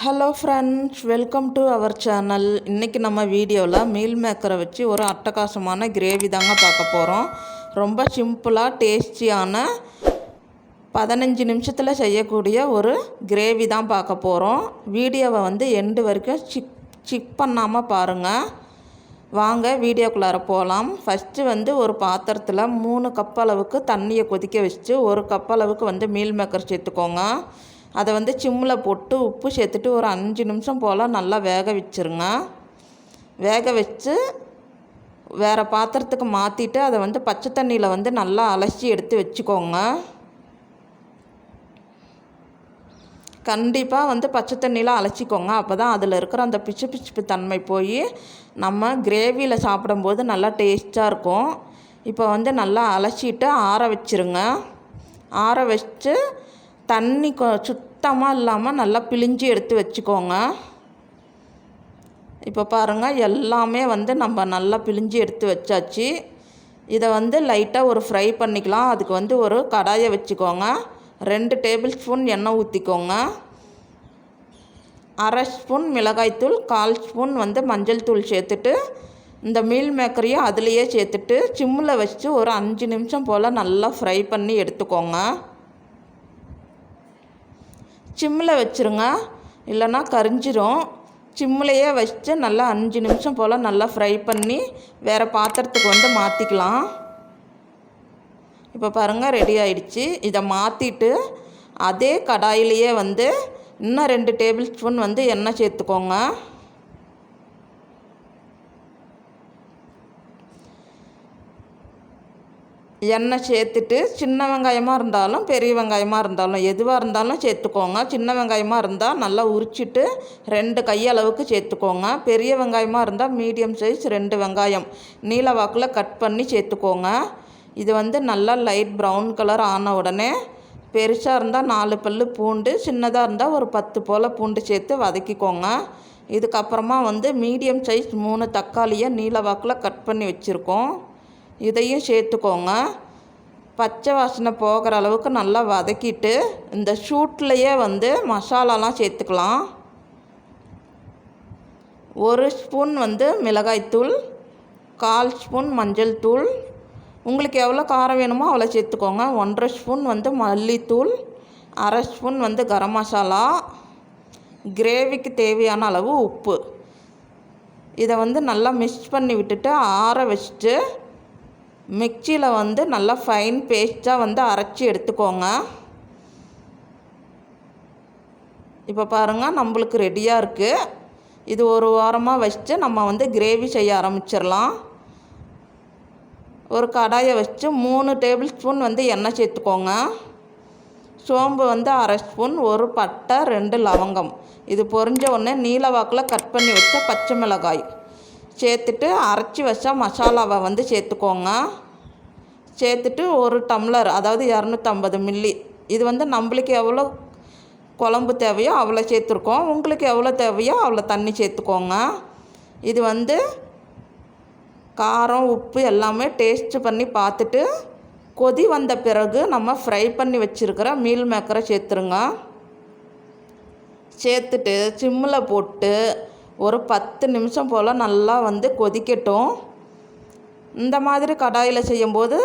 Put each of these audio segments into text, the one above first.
Hello friends welcome to our channel இன்றைக்கி நம்ம வீடியோவில் மீல் மேக்கரை வச்சு ஒரு அட்டகாசமான கிரேவி தாங்க பார்க்க போகிறோம் ரொம்ப சிம்பிளாக டேஸ்டியான பதினஞ்சு நிமிஷத்தில் செய்யக்கூடிய ஒரு கிரேவி தான் பார்க்க போகிறோம் வீடியோவை வந்து எண்டு வரைக்கும் சிக் சிக் பண்ணாமல் பாருங்கள் வாங்க வீடியோக்குள்ளார போகலாம் ஃபஸ்ட்டு வந்து ஒரு பாத்திரத்தில் மூணு கப் அளவுக்கு தண்ணியை கொதிக்க வச்சுட்டு ஒரு கப் அளவுக்கு வந்து மீல் மேக்கர் சேர்த்துக்கோங்க. அதை வந்து சிம்மில் போட்டு உப்பு சேர்த்துட்டு ஒரு அஞ்சு நிமிஷம் போல் நல்லா வேக வச்சுருங்க. வேக வச்சு வேறு பாத்திரத்துக்கு மாற்றிட்டு அதை வந்து பச்சை தண்ணியில் வந்து நல்லா அலசி எடுத்து வச்சுக்கோங்க. கண்டிப்பாக வந்து பச்சை தண்ணியில் அலசிக்கோங்க. அப்போ தான் அதில் இருக்கிற அந்த பிச்சு பிச்சுப்பு தன்மை போய் நம்ம கிரேவியில் சாப்பிடும்போது நல்லா டேஸ்ட்டாக இருக்கும். இப்போ வந்து நல்லா அலசிட்டு ஆற வச்சுருங்க. ஆற வச்சு தண்ணி கொ சுத் சுத்தமாக இல்லாமல் நல்லா பிழிஞ்சு எடுத்து வச்சுக்கோங்க. இப்போ பாருங்கள் எல்லாமே வந்து நம்ம நல்லா பிழிஞ்சு எடுத்து வச்சாச்சு. இதை வந்து லைட்டாக ஒரு ஃப்ரை பண்ணிக்கலாம். அதுக்கு வந்து ஒரு கடாயை வச்சுக்கோங்க. ரெண்டு டேபிள் ஸ்பூன் எண்ணெய் ஊற்றிக்கோங்க அரை ஸ்பூன் மிளகாய்த்தூள் கால் ஸ்பூன் வந்து மஞ்சள் தூள் சேர்த்துட்டு இந்த மீல் மேக்கரையும் அதுலேயே சேர்த்துட்டு சிம்மில் வச்சு ஒரு அஞ்சு நிமிஷம் போல் நல்லா ஃப்ரை பண்ணி எடுத்துக்கோங்க. சிம்மில் வச்சுருங்க. இல்லைன்னா கரிஞ்சிரும். சிம்மிலையே வச்சு நல்லா அஞ்சு நிமிஷம் போல் நல்லா ஃப்ரை பண்ணி வேறு பாத்திரத்துக்கு வந்து மாற்றிக்கலாம் இப்போ பாருங்கள் ரெடி ஆயிடுச்சு. இதை மாற்றிட்டு அதே கடாயிலேயே வந்து இன்னும் ரெண்டு டேபிள் ஸ்பூன் வந்து எண்ணெய் சேர்த்துக்கோங்க. எண்ணெய் சேர்த்துட்டு சின்ன வெங்காயமாக இருந்தாலும் பெரிய வெங்காயமாக இருந்தாலும் எதுவாக இருந்தாலும் சேர்த்துக்கோங்க. சின்ன வெங்காயமாக இருந்தால் நல்லா உரிச்சிட்டு ரெண்டு கையளவுக்கு சேர்த்துக்கோங்க. பெரிய வெங்காயமாக இருந்தால் மீடியம் சைஸ் ரெண்டு வெங்காயம். நீல வாக்கில் கட் பண்ணி சேர்த்துக்கோங்க. இது வந்து நல்லா லைட் ப்ரௌன் கலர் ஆன உடனே பெருசாக இருந்தால் நாலு பல் பூண்டு சின்னதாக இருந்தால் ஒரு பத்து போல் பூண்டு சேர்த்து வதக்கிக்கோங்க. இதுக்கப்புறமா வந்து மீடியம் சைஸ் மூணு தக்காளியை நீல வாக்கில் கட் பண்ணி வச்சுருக்கோம். இதையும் சேர்த்துக்கோங்க. பச்சை வாசனை போகிற அளவுக்கு நல்லா வதக்கிட்டு இந்த ஷூட்லேயே வந்து மசாலாலாம் சேர்த்துக்கலாம். ஒரு ஸ்பூன் வந்து மிளகாய்த்தூள் கால் ஸ்பூன் மஞ்சள் தூள். உங்களுக்கு எவ்வளோ காரம் வேணுமோ அவ்வளோ சேர்த்துக்கோங்க. ஒன்றரை ஸ்பூன் வந்து மல்லித்தூள் அரை ஸ்பூன் வந்து கரம் மசாலா கிரேவிக்கு தேவையான அளவு உப்பு. இதை வந்து நல்லா மிக்ஸ் பண்ணி விட்டுட்டு ஆற வச்சுட்டு மிக்சியில் வந்து நல்லா ஃபைன் பேஸ்ட்டாக வந்து அரைச்சி எடுத்துக்கோங்க. இப்போ பாருங்கள் நம்மளுக்கு ரெடியாக இருக்குது இது ஒரு வாரமாக வச்சுட்டு நம்ம வந்து கிரேவி செய்ய ஆரம்பிச்சிடலாம். ஒரு கடாயை வச்சு மூணு டேபிள் ஸ்பூன் வந்து எண்ணெய் சேர்த்துக்கோங்க. சோம்பு வந்து அரை ஸ்பூன் ஒரு பட்டை ரெண்டு லவங்கம். இது பொறிஞ்ச உடனே நீல வாக்கில் கட் பண்ணி வச்ச பச்சை மிளகாய். சேர்த்துட்டு அரைச்சி வச்ச மசாலாவை வந்து சேர்த்துக்கோங்க. சேர்த்துட்டு ஒரு டம்ளர் அதாவது இரநூத்தம்பது மில்லி. இது வந்து நம்மளுக்கு எவ்வளோ குழம்பு தேவையோ அவ்வளோ சேர்த்துருக்கோம். உங்களுக்கு எவ்வளோ தேவையோ அவ்வளோ தண்ணி சேர்த்துக்கோங்க. இது வந்து காரம் உப்பு எல்லாமே டேஸ்ட்டு பண்ணி பார்த்துட்டு கொதி வந்த பிறகு நம்ம ஃப்ரை பண்ணி வச்சுருக்கிற மீல் மேக்கரை சேர்த்துருங்க. சேர்த்துட்டு சிம்மில் போட்டு ஒரு பத்து நிமிஷம் போல் நல்லா வந்து கொதிக்கட்டும். இந்த மாதிரி கடாயில் செய்யும்போது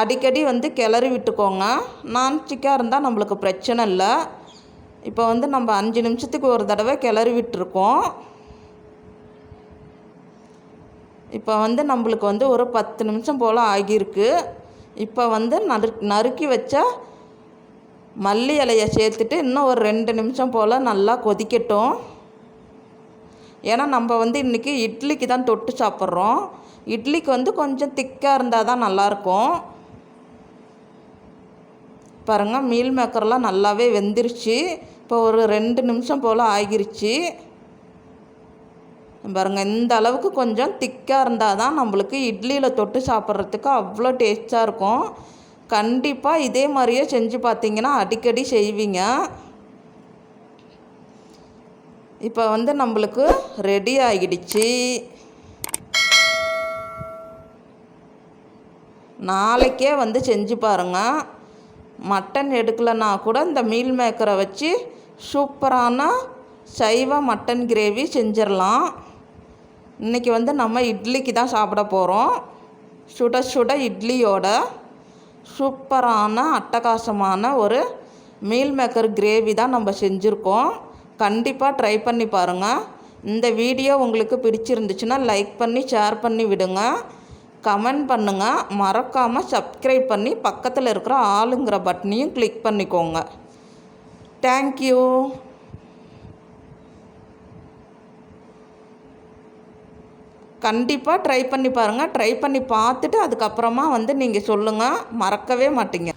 அடிக்கடி வந்து கிளறி விட்டுக்கோங்க. நான்ஸ்டிக்காக இருந்தால் நம்மளுக்கு பிரச்சனை இல்லை. இப்போ வந்து நம்ம அஞ்சு நிமிஷத்துக்கு ஒரு தடவை கிளறி விட்டுருக்கோம். இப்போ வந்து நம்மளுக்கு வந்து ஒரு பத்து நிமிஷம் போல் ஆகியிருக்கு. இப்போ வந்து நறு நறுக்கி வச்ச மல்லி இலையை சேர்த்துட்டு இன்னும் ஒரு ரெண்டு நிமிஷம் போல் நல்லா கொதிக்கட்டும். ஏன்னா நம்ம வந்து இன்றைக்கி இட்லிக்கு தான் தொட்டு சாப்பிட்றோம். இட்லிக்கு வந்து கொஞ்சம் திக்காக இருந்தால் தான் நல்லாயிருக்கும். பாருங்கள் மீல் மேக்கர்லாம் நல்லாவே வெந்துருச்சு. இப்போ ஒரு ரெண்டு நிமிஷம் போல் ஆகிருச்சு. பாருங்கள் இந்த அளவுக்கு கொஞ்சம் திக்காக இருந்தால் தான் நம்மளுக்கு இட்லியில் தொட்டு சாப்பிட்றதுக்கு அவ்வளோ டேஸ்ட்டாக இருக்கும். கண்டிப்பாக இதே மாதிரியே செஞ்சு பார்த்தீங்கன்னா அடிக்கடி செய்வீங்க. இப்போ வந்து நம்மளுக்கு ரெடி ஆகிடுச்சு. நாளைக்கே வந்து செஞ்சு பாருங்கள் மட்டன் எடுக்கலைன்னா கூட இந்த மீல் மேக்கரை வச்சு சூப்பரான சைவ மட்டன் கிரேவி செஞ்சிடலாம் இன்றைக்கி வந்து நம்ம இட்லிக்கு தான் சாப்பிட போகிறோம் சுட சுட இட்லியோட சூப்பரான அட்டகாசமான ஒரு மீல் மேக்கர் கிரேவி தான் நம்ம செஞ்சுருக்கோம். கண்டிப்பாக ட்ரை பண்ணி பாருங்கள் இந்த வீடியோ உங்களுக்கு பிடிச்சிருந்துச்சுன்னா லைக் பண்ணி ஷேர் பண்ணி விடுங்க. கமெண்ட் பண்ணுங்கள் மறக்காமல் சப்ஸ்கிரைப் பண்ணி பக்கத்தில் இருக்கிற ஆளுங்கிற பட்டனையும் கிளிக் பண்ணிக்கோங்க. தேங்க்யூ கண்டிப்பாக ட்ரை பண்ணி பாருங்கள் ட்ரை பண்ணி பார்த்துட்டு அதுக்கப்புறமா வந்து நீங்கள் சொல்லுங்கள் மறக்கவே மாட்டீங்க.